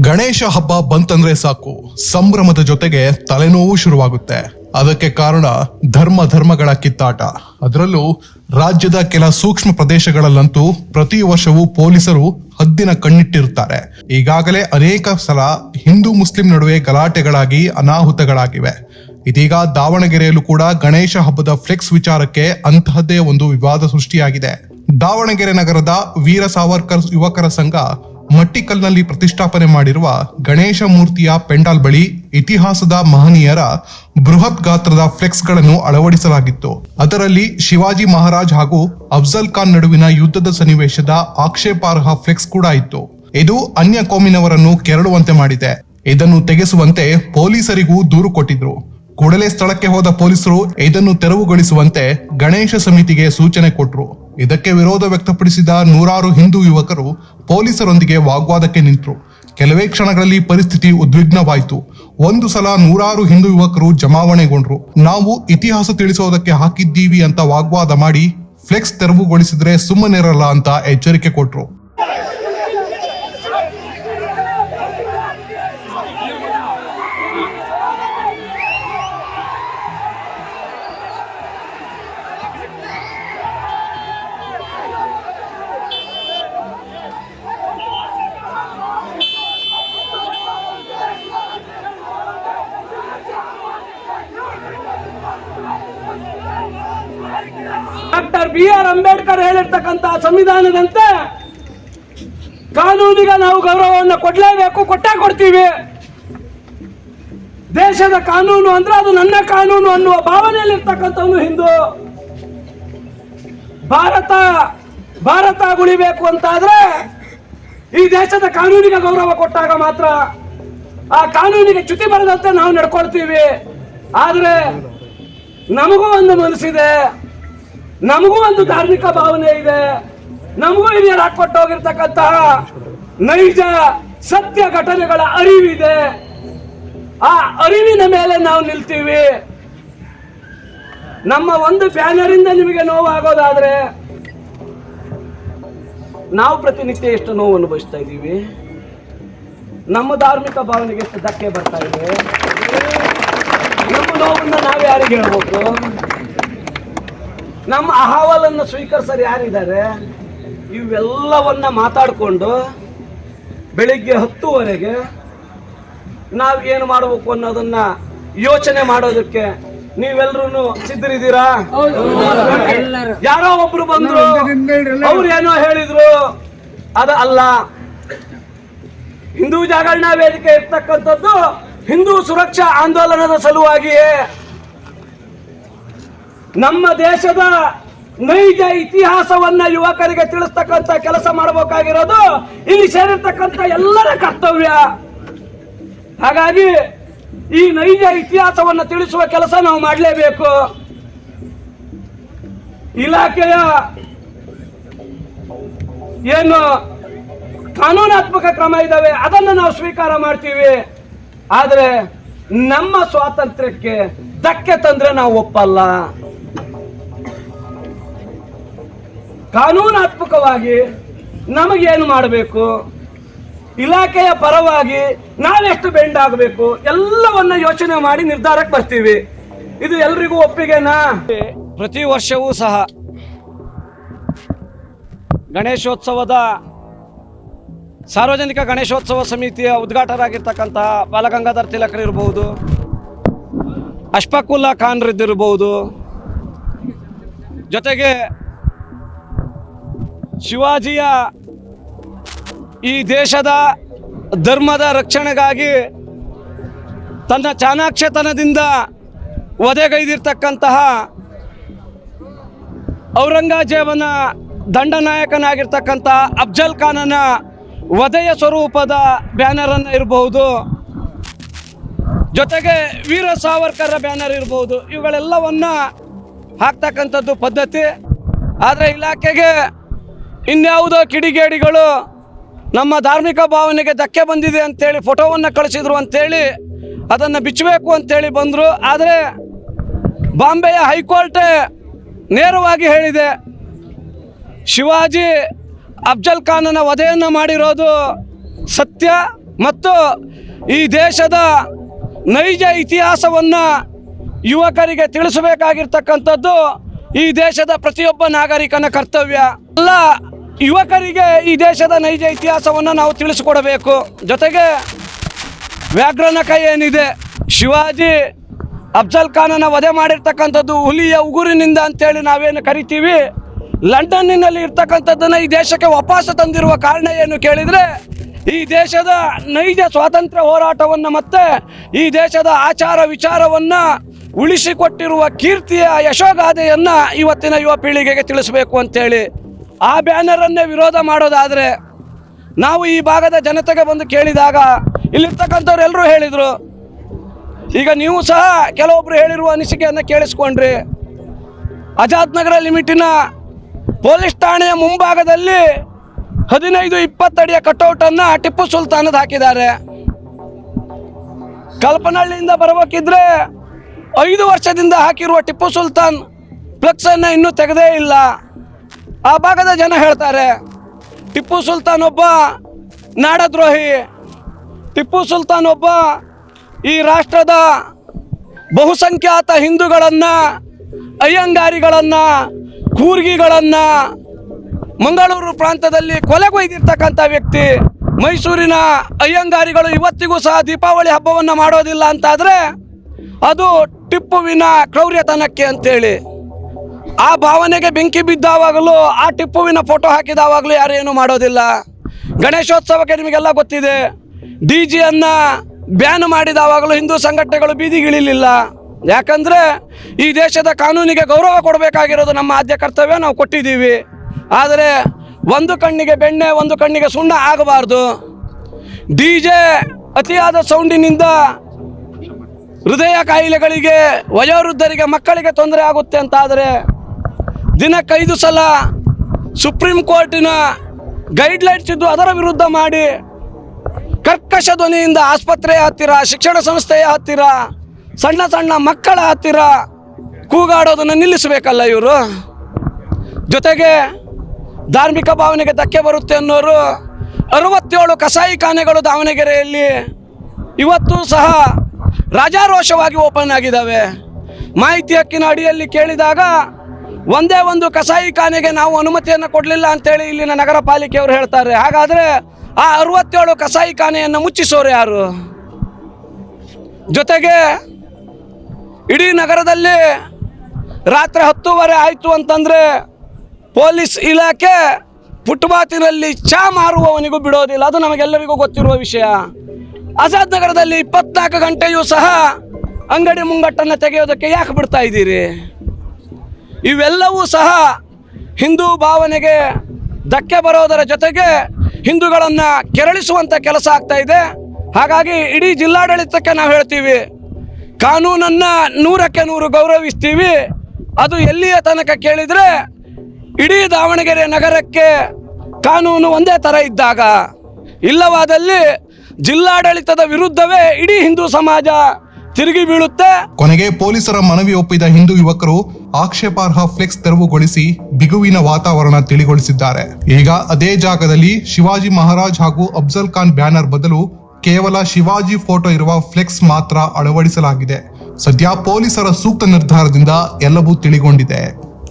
ಗಣೇಶ ಹಬ್ಬ ಬಂತಂದ್ರೆ ಸಾಕು. ಸಂಭ್ರಮದ ಜೊತೆಗೆ ತಲೆನೋವು ಶುರುವಾಗುತ್ತೆ. ಅದಕ್ಕೆ ಕಾರಣ ಧರ್ಮ ಧರ್ಮಗಳ ಕಿತ್ತಾಟ. ಅದರಲ್ಲೂ ರಾಜ್ಯದ ಕೆಲ ಸೂಕ್ಷ್ಮ ಪ್ರದೇಶಗಳಲ್ಲಂತೂ ಪ್ರತಿ ವರ್ಷವೂ ಪೊಲೀಸರು ಹದ್ದಿನ ಕಣ್ಣಿಟ್ಟಿರುತ್ತಾರೆ ಈಗಾಗಲೇ ಅನೇಕ ಸಲ ಹಿಂದೂ ಮುಸ್ಲಿಂ ನಡುವೆ ಗಲಾಟೆಗಳಾಗಿ ಅನಾಹುತಗಳಾಗಿವೆ. ಇದೀಗ ದಾವಣಗೆರೆಯಲ್ಲೂ ಕೂಡ ಗಣೇಶ ಹಬ್ಬದ ಫ್ಲೆಕ್ಸ್ ವಿಚಾರಕ್ಕೆ ಅಂತಹದ್ದೇ ಒಂದು ವಿವಾದ ಸೃಷ್ಟಿಯಾಗಿದೆ. ದಾವಣಗೆರೆ ನಗರದ ವೀರ ಸಾವರ್ಕರ್ ಯುವಕರ ಸಂಘ ಮಟ್ಟಿಕಲ್ನಲ್ಲಿ ಪ್ರತಿಷ್ಠಾಪನೆ ಮಾಡಿರುವ ಗಣೇಶ ಮೂರ್ತಿಯ ಪೆಂಡಾಲ್ ಬಳಿ ಇತಿಹಾಸದ ಮಹನೀಯರ ಬೃಹತ್ ಗಾತ್ರದ ಫ್ಲೆಕ್ಸ್ಗಳನ್ನು ಅಳವಡಿಸಲಾಗಿತ್ತು. ಅದರಲ್ಲಿ ಶಿವಾಜಿ ಮಹಾರಾಜ್ ಹಾಗೂ ಅಫ್ಜಲ್ ಖಾನ್ ನಡುವಿನ ಯುದ್ಧದ ಸನ್ನಿವೇಶದ ಆಕ್ಷೇಪಾರ್ಹ ಫ್ಲೆಕ್ಸ್ ಕೂಡ ಇತ್ತು. ಇದು ಅನ್ಯ ಕೋಮಿನವರನ್ನು ಕೆರಳುವಂತೆ ಮಾಡಿದೆ. ಇದನ್ನು ತೆಗೆಸುವಂತೆ ಪೊಲೀಸರಿಗೂ ದೂರು ಕೊಟ್ಟಿದ್ರು. ಕೂಡಲೇ ಸ್ಥಳಕ್ಕೆ ಹೋದ ಪೊಲೀಸರು ಇದನ್ನು ತೆರವುಗೊಳಿಸುವಂತೆ ಗಣೇಶ ಸಮಿತಿಗೆ ಸೂಚನೆ ಕೊಟ್ರು. ಇದಕ್ಕೆ ವಿರೋಧ ವ್ಯಕ್ತಪಡಿಸಿದ ನೂರಾರು ಹಿಂದೂ ಯುವಕರು ಪೊಲೀಸರೊಂದಿಗೆ ವಾಗ್ವಾದಕ್ಕೆ ನಿಂತರು. ಕೆಲವೇ ಕ್ಷಣಗಳಲ್ಲಿ ಪರಿಸ್ಥಿತಿ ಉದ್ವಿಗ್ನವಾಯಿತು. ಒಂದು ಸಲ ನೂರಾರು ಹಿಂದೂ ಯುವಕರು ಜಮಾವಣೆಗೊಂಡ್ರು. ನಾವು ಇತಿಹಾಸ ತಿಳಿಸೋದಕ್ಕೆ ಹಾಕಿದ್ದೀವಿ ಅಂತ ವಾಗ್ವಾದ ಮಾಡಿ ಫ್ಲೆಕ್ಸ್ ತೆರವುಗೊಳಿಸಿದ್ರೆ ಸುಮ್ಮನಿರಲ್ಲ ಅಂತ ಎಚ್ಚರಿಕೆ ಕೊಟ್ರು. ಅಂಬೇಡ್ಕರ್ ಹೇಳಿರ್ತಕ್ಕಂತಹ ಸಂವಿಧಾನದಂತೆ ಕಾನೂನಿಗೆ ನಾವು ಗೌರವವನ್ನು ಕೊಡಲೇಬೇಕು, ಕೊಟ್ಟೇ ಕೊಡ್ತೀವಿ. ದೇಶದ ಕಾನೂನು ಅಂದ್ರೆ ಅದು ನನ್ನ ಕಾನೂನು ಅನ್ನುವ ಭಾವನೆಯಲ್ಲಿರ್ತಕ್ಕಂಥವನು ಹಿಂದೂ. ಭಾರತ ಭಾರತ ಉಳಿಬೇಕು ಅಂತಾದ್ರೆ ಈ ದೇಶದ ಕಾನೂನಿಗೆ ಗೌರವ ಕೊಟ್ಟಾಗ ಮಾತ್ರ ಆ ಕಾನೂನಿಗೆ ಚ್ಯುತಿ ಬರದಂತೆ ನಾವು ನಡ್ಕೊಳ್ತೀವಿ. ಆದ್ರೆ ನಮಗೂ ಒಂದು ಮನಸ್ಸಿದೆ. ನಮಗೂ ಒಂದು ಧಾರ್ಮಿಕ ಭಾವನೆ ಇದೆ. ನಮಗೂ ಹಿರಿಯರು ಹಾಕೊಟ್ಟು ಹೋಗಿರ್ತಕ್ಕಂತಹ ನೈಜ ಸತ್ಯ ಘಟನೆಗಳ ಅರಿವಿದೆ. ಆ ಅರಿವಿನ ಮೇಲೆ ನಾವು ನಿಲ್ತೀವಿ. ನಮ್ಮ ಒಂದು ಬ್ಯಾನರಿಂದ ನಿಮಗೆ ನೋವಾಗೋದಾದ್ರೆ, ನಾವು ಪ್ರತಿನಿತ್ಯ ಎಷ್ಟು ನೋವು ಅನುಭವಿಸ್ತಾ ಇದ್ದೀವಿ? ನಮ್ಮ ಧಾರ್ಮಿಕ ಭಾವನೆಗೆ ಎಷ್ಟು ಧಕ್ಕೆ ಬರ್ತಾ ಇದೆ? ನಮ್ಮ ನೋವನ್ನ ನಾವು ಯಾರಿಗೆ ಹೇಳ್ಬೇಕು? ನಮ್ಮ ಅಹವಾಲನ್ನು ಸ್ವೀಕರಿಸೋರು ಯಾರಿದ್ದಾರೆ? ಇವೆಲ್ಲವನ್ನ ಮಾತಾಡಿಕೊಂಡು ಬೆಳಿಗ್ಗೆ ಹತ್ತುವರೆಗೆ ನಾವು ಏನು ಮಾಡಬೇಕು ಅನ್ನೋದನ್ನ ಯೋಚನೆ ಮಾಡೋದಕ್ಕೆ ನೀವೆಲ್ಲರೂ ಸಿದ್ಧರಿದ್ದೀರಾ? ಯಾರೋ ಒಬ್ರು ಬಂದ್ರು, ಅವ್ರು ಏನೋ ಹೇಳಿದ್ರು. ಅದ ಅಲ್ಲ ಹಿಂದೂ ಜಾಗರಣಾ ವೇದಿಕೆ ಇರ್ತಕ್ಕಂಥದ್ದು ಹಿಂದೂ ಸುರಕ್ಷಾ ಆಂದೋಲನದ ಸಲುವಾಗಿಯೇ. ನಮ್ಮ ದೇಶದ ನೈಜ ಇತಿಹಾಸವನ್ನ ಯುವಕರಿಗೆ ತಿಳಿಸ್ತಕ್ಕಂಥ ಕೆಲಸ ಮಾಡಬೇಕಾಗಿರೋದು ಇಲ್ಲಿ ಸೇರಿರ್ತಕ್ಕಂಥ ಎಲ್ಲರ ಕರ್ತವ್ಯ. ಹಾಗಾಗಿ ಈ ನೈಜ ಇತಿಹಾಸವನ್ನ ತಿಳಿಸುವ ಕೆಲಸ ನಾವು ಮಾಡಲೇಬೇಕು. ಇಲಾಖೆಯ ಏನು ಕಾನೂನಾತ್ಮಕ ಕ್ರಮ ಇದ್ದಾವೆ ಅದನ್ನು ನಾವು ಸ್ವೀಕಾರ ಮಾಡ್ತೀವಿ. ಆದರೆ ನಮ್ಮ ಸ್ವಾತಂತ್ರ್ಯಕ್ಕೆ ಧಕ್ಕೆ ತಂದ್ರೆ ನಾವು ಒಪ್ಪಲ್ಲ. ಕಾನೂನಾತ್ಮಕವಾಗಿ ನಮಗೇನು ಮಾಡಬೇಕು? ಇಲಾಖೆಯ ಪರವಾಗಿ ನಾವೆಷ್ಟು ಬೆಂಡ್ ಆಗಬೇಕು? ಎಲ್ಲವನ್ನ ಯೋಚನೆ ಮಾಡಿ ನಿರ್ಧಾರಕ್ಕೆ ಬರ್ತೀವಿ. ಇದು ಎಲ್ರಿಗೂ ಒಪ್ಪಿಗೆನಾ? ಪ್ರತಿ ವರ್ಷವೂ ಸಹ ಗಣೇಶೋತ್ಸವದ ಸಾರ್ವಜನಿಕ ಗಣೇಶೋತ್ಸವ ಸಮಿತಿಯ ಉದ್ಘಾಟಕರಾಗಿರ್ತಕ್ಕಂತಹ ಬಾಲಗಂಗಾಧರ್ ತಿಲಕರು ಇರಬಹುದು ಅಶ್ಫಾಕುಲ್ಲಾ ಖಾನ್ರಿದ್ದಿರಬಹುದು ಜೊತೆಗೆ ಶಿವಾಜಿಯ ಈ ದೇಶದ ಧರ್ಮದ ರಕ್ಷಣೆಗಾಗಿ ತನ್ನ ಚಾಣಾಕ್ಷತನದಿಂದ ವಧೆಗೈದಿರ್ತಕ್ಕಂತಹ ಔರಂಗಜೇಬನ ದಂಡನಾಯಕನಾಗಿರ್ತಕ್ಕಂಥ ಅಫ್ಜಲ್ ಖಾನನ ವಧೆಯ ಸ್ವರೂಪದ ಬ್ಯಾನರನ್ನು ಇರಬಹುದು. ಜೊತೆಗೆ ವೀರ ಸಾವರ್ಕರ ಬ್ಯಾನರ್ ಇರಬಹುದು. ಇವುಗಳೆಲ್ಲವನ್ನ ಹಾಕ್ತಕ್ಕಂಥದ್ದು ಪದ್ಧತಿ. ಆದರೆ ಇಲಾಖೆಗೆ ಇನ್ಯಾವುದೋ ಕಿಡಿಗೇಡಿಗಳು ನಮ್ಮ ಧಾರ್ಮಿಕ ಭಾವನೆಗೆ ಧಕ್ಕೆ ಬಂದಿದೆ ಅಂತೇಳಿ ಫೋಟೋವನ್ನು ಕಳಿಸಿದ್ರು ಅಂತೇಳಿ ಅದನ್ನು ಬಿಚ್ಚಬೇಕು ಅಂತೇಳಿ ಬಂದರು. ಆದರೆ ಬಾಂಬೆಯ ಹೈಕೋರ್ಟೇ ನೇರವಾಗಿ ಹೇಳಿದೆ, ಶಿವಾಜಿ ಅಫ್ಜಲ್ ಖಾನನ ವಧೆಯನ್ನು ಮಾಡಿರೋದು ಸತ್ಯ ಮತ್ತು ಈ ದೇಶದ ನೈಜ ಇತಿಹಾಸವನ್ನು ಯುವಕರಿಗೆ ತಿಳಿಸಬೇಕಾಗಿರ್ತಕ್ಕಂಥದ್ದು ಈ ದೇಶದ ಪ್ರತಿಯೊಬ್ಬ ನಾಗರಿಕನ ಕರ್ತವ್ಯ. ಎಲ್ಲ ಯುವಕರಿಗೆ ಈ ದೇಶದ ನೈಜ ಇತಿಹಾಸವನ್ನು ನಾವು ತಿಳಿಸಿಕೊಡಬೇಕು. ಜೊತೆಗೆ ವ್ಯಾಘ್ರನ ಕೈ ಏನಿದೆ? ಶಿವಾಜಿ ಅಫ್ಜಲ್ ಖಾನನ ವಧೆ ಮಾಡಿರ್ತಕ್ಕಂಥದ್ದು ಹುಲಿಯ ಉಗುರಿನಿಂದ ಅಂತೇಳಿ ನಾವೇನು ಕರಿತೀವಿ? ಲಂಡನ್ನಿನಲ್ಲಿ ಇರ್ತಕ್ಕಂಥದ್ದನ್ನು ಈ ದೇಶಕ್ಕೆ ವಾಪಸ್ ತಂದಿರುವ ಕಾರಣ ಏನು ಕೇಳಿದರೆ, ಈ ದೇಶದ ನೈಜ ಸ್ವಾತಂತ್ರ್ಯ ಹೋರಾಟವನ್ನು ಮತ್ತೆ ಈ ದೇಶದ ಆಚಾರ ವಿಚಾರವನ್ನು ಉಳಿಸಿಕೊಟ್ಟಿರುವ ಕೀರ್ತಿಯ ಯಶೋಗಾಥೆಯನ್ನು ಇವತ್ತಿನ ಯುವ ಪೀಳಿಗೆಗೆ ತಿಳಿಸಬೇಕು ಅಂತೇಳಿ ಆ ಬ್ಯಾನರನ್ನೇ ವಿರೋಧ ಮಾಡೋದಾದರೆ ನಾವು ಈ ಭಾಗದ ಜನತೆಗೆ ಬಂದು ಕೇಳಿದಾಗ ಇಲ್ಲಿರ್ತಕ್ಕಂಥವ್ರು ಎಲ್ಲರೂ ಹೇಳಿದರು. ಈಗ ನೀವು ಸಹ ಕೆಲವೊಬ್ರು ಹೇಳಿರುವ ಅನಿಸಿಕೆಯನ್ನು ಕೇಳಿಸ್ಕೊಂಡ್ರಿ. ಅಜಾತ್ ನಗರ ಲಿಮಿಟಿನ ಪೊಲೀಸ್ ಠಾಣೆಯ ಮುಂಭಾಗದಲ್ಲಿ ಹದಿನೈದು ಇಪ್ಪತ್ತಡಿಯ ಕಟೌಟನ್ನು ಟಿಪ್ಪು ಸುಲ್ತಾನದ ಹಾಕಿದ್ದಾರೆ. ಕಲ್ಪನಹಳ್ಳಿಯಿಂದ ಬರಬೇಕಿದ್ರೆ ಐದು ವರ್ಷದಿಂದ ಹಾಕಿರುವ ಟಿಪ್ಪು ಸುಲ್ತಾನ್ ಫ್ಲೆಕ್ಸನ್ನು ಇನ್ನೂ ತೆಗೆದೇ ಇಲ್ಲ. ಆ ಭಾಗದ ಜನ ಹೇಳ್ತಾರೆ, ಟಿಪ್ಪು ಸುಲ್ತಾನ್ ಒಬ್ಬ ನಾಡದ್ರೋಹಿ. ಟಿಪ್ಪು ಸುಲ್ತಾನ್ ಒಬ್ಬ ಈ ರಾಷ್ಟ್ರದ ಬಹುಸಂಖ್ಯಾತ ಹಿಂದೂಗಳನ್ನು, ಅಯ್ಯಂಗಾರಿಗಳನ್ನು ಕೂರ್ಗಿಗಳನ್ನು ಮಂಗಳೂರು ಪ್ರಾಂತದಲ್ಲಿ ಕೊಲೆಗೊಯ್ದಿರ್ತಕ್ಕಂಥ ವ್ಯಕ್ತಿ ಮೈಸೂರಿನ ಅಯ್ಯಂಗಾರಿಗಳು ಇವತ್ತಿಗೂ ಸಹ ದೀಪಾವಳಿ ಹಬ್ಬವನ್ನು ಮಾಡೋದಿಲ್ಲ ಅಂತಾದರೆ ಅದು ಟಿಪ್ಪುವಿನ ಕ್ರೌರ್ಯತನಕ್ಕೆ ಅಂತೇಳಿ. ಆ ಭಾವನೆಗೆ ಬೆಂಕಿ ಬಿದ್ದಾವಾಗಲೂ, ಆ ಟಿಪ್ಪುವಿನ ಫೋಟೋ ಹಾಕಿದಾವಾಗಲೂ ಯಾರು ಏನು ಮಾಡೋದಿಲ್ಲ. ಗಣೇಶೋತ್ಸವಕ್ಕೆ ನಿಮಗೆಲ್ಲ ಗೊತ್ತಿದೆ. ಡಿ ಜಿಯನ್ನು ಬ್ಯಾನ್ ಮಾಡಿದಾವಾಗಲೂ ಹಿಂದೂ ಸಂಘಟನೆಗಳು ಬೀದಿಗಿಳಿಲಿಲ್ಲ. ಯಾಕಂದರೆ, ಈ ದೇಶದ ಕಾನೂನಿಗೆ ಗೌರವ ಕೊಡಬೇಕಾಗಿರೋದು ನಮ್ಮ ಆದ್ಯ ಕರ್ತವ್ಯ, ನಾವು ಕೊಟ್ಟಿದ್ದೀವಿ. ಆದರೆ, ಒಂದು ಕಣ್ಣಿಗೆ ಬೆಣ್ಣೆ, ಒಂದು ಕಣ್ಣಿಗೆ ಸುಣ್ಣ ಆಗಬಾರ್ದು. ಡಿ ಜೆ ಅತಿಯಾದ ಸೌಂಡಿನಿಂದ ಹೃದಯ ಕಾಯಿಲೆಗಳಿಗೆ, ವಯೋವೃದ್ಧರಿಗೆ, ಮಕ್ಕಳಿಗೆ ತೊಂದರೆ ಆಗುತ್ತೆ ಅಂತಾದರೆ ದಿನಕ್ಕೈದು ಸಲ ಸುಪ್ರೀಂ ಕೋರ್ಟಿನ ಗೈಡ್ಲೈನ್ಸ್ ಇದ್ದು ಅದರ ವಿರುದ್ಧ ಮಾಡಿ ಕರ್ಕಶ ಧ್ವನಿಯಿಂದ ಆಸ್ಪತ್ರೆಯ ಹತ್ತಿರ, ಶಿಕ್ಷಣ ಸಂಸ್ಥೆಯ ಹತ್ತಿರ, ಸಣ್ಣ ಸಣ್ಣ ಮಕ್ಕಳ ಹತ್ತಿರ ಕೂಗಾಡೋದನ್ನು ನಿಲ್ಲಿಸಬೇಕಲ್ಲ ಇವರು? ಜೊತೆಗೆ ಧಾರ್ಮಿಕ ಭಾವನೆಗೆ ಧಕ್ಕೆ ಬರುತ್ತೆ ಅನ್ನೋರು ಅರವತ್ತೇಳು ಕಸಾಯಿಖಾನೆಗಳು ದಾವಣಗೆರೆಯಲ್ಲಿ ಇವತ್ತು ಸಹ ರಾಜಾರೋಷವಾಗಿ ಓಪನ್ ಆಗಿದ್ದಾವೆ. ಮಾಹಿತಿ ಹಕ್ಕಿನ ಅಡಿಯಲ್ಲಿ ಕೇಳಿದಾಗ ಒಂದೇ ಒಂದು ಕಸಾಯಿಖಾನೆಗೆ ನಾವು ಅನುಮತಿಯನ್ನು ಕೊಡಲಿಲ್ಲ ಅಂತೇಳಿ ಇಲ್ಲಿನ ನಗರ ಪಾಲಿಕೆಯವರು ಹೇಳ್ತಾರೆ. ಹಾಗಾದರೆ ಆ ಅರವತ್ತೇಳು ಕಸಾಯಿಖಾನೆಯನ್ನು ಮುಚ್ಚಿಸೋರು ಯಾರು? ಜೊತೆಗೆ ಇಡೀ ನಗರದಲ್ಲಿ ರಾತ್ರಿ ಹತ್ತುವರೆ ಆಯಿತು ಅಂತಂದರೆ ಪೊಲೀಸ್ ಇಲಾಖೆ ಫುಟ್ಪಾತಿನಲ್ಲಿ ಚಾ ಮಾರುವವನಿಗೂ ಬಿಡೋದಿಲ್ಲ. ಅದು ನಮಗೆಲ್ಲರಿಗೂ ಗೊತ್ತಿರುವ ವಿಷಯ. ಆಜಾದ್ ನಗರದಲ್ಲಿ ಇಪ್ಪತ್ನಾಲ್ಕು ಗಂಟೆಯೂ ಸಹ ಅಂಗಡಿ ಮುಂಗಟ್ಟನ್ನು ತೆಗೆಯೋದಕ್ಕೆ ಯಾಕೆ ಬಿಡ್ತಾ ಇದ್ದೀರಿ? ಇವೆಲ್ಲವೂ ಸಹ ಹಿಂದೂ ಭಾವನೆಗೆ ಧಕ್ಕೆ ಬರೋದರ ಜೊತೆಗೆ ಹಿಂದೂಗಳನ್ನು ಕೆರಳಿಸುವಂಥ ಕೆಲಸ ಆಗ್ತಾ ಇದೆ. ಹಾಗಾಗಿ ಇಡೀ ಜಿಲ್ಲಾಡಳಿತಕ್ಕೆ ನಾವು ಹೇಳ್ತೀವಿ, ಕಾನೂನನ್ನು ನೂರಕ್ಕೆ ನೂರು ಗೌರವಿಸ್ತೀವಿ. ಅದು ಎಲ್ಲಿಯ ತನಕ ಕೇಳಿದರೆ ಇಡೀ ದಾವಣಗೆರೆ ನಗರಕ್ಕೆ ಕಾನೂನು ಒಂದೇ ಥರ ಇದ್ದಾಗ, ಇಲ್ಲವಾದಲ್ಲಿ ಜಿಲ್ಲಾಡಳಿತದ ವಿರುದ್ಧವೇ ಇಡೀ ಹಿಂದೂ ಸಮಾಜ ತಿರುಗಿ ಬೀಳುತ್ತೆ. ಕೊನೆಗೆ ಪೊಲೀಸರ ಮನವಿ ಒಪ್ಪಿದ ಹಿಂದೂ ಯುವಕರು ಆಕ್ಷೇಪಾರ್ಹ ಫ್ಲೆಕ್ಸ್ ತೆರವುಗೊಳಿಸಿ ಬಿಗುವಿನ ವಾತಾವರಣ ತಿಳಿಗೊಳಿಸಿದ್ದಾರೆ. ಈಗ ಅದೇ ಜಾಗದಲ್ಲಿ ಶಿವಾಜಿ ಮಹಾರಾಜ್ ಹಾಗೂ ಅಫ್ಜಲ್ ಖಾನ್ ಬ್ಯಾನರ್ ಬದಲು ಕೇವಲ ಶಿವಾಜಿ ಫೋಟೋ ಇರುವ ಫ್ಲೆಕ್ಸ್ ಮಾತ್ರ ಅಳವಡಿಸಲಾಗಿದೆ. ಸದ್ಯ ಪೊಲೀಸರ ಸೂಕ್ತ ನಿರ್ಧಾರದಿಂದ ಎಲ್ಲವೂ ತಿಳಿಗೊಂಡಿದೆ.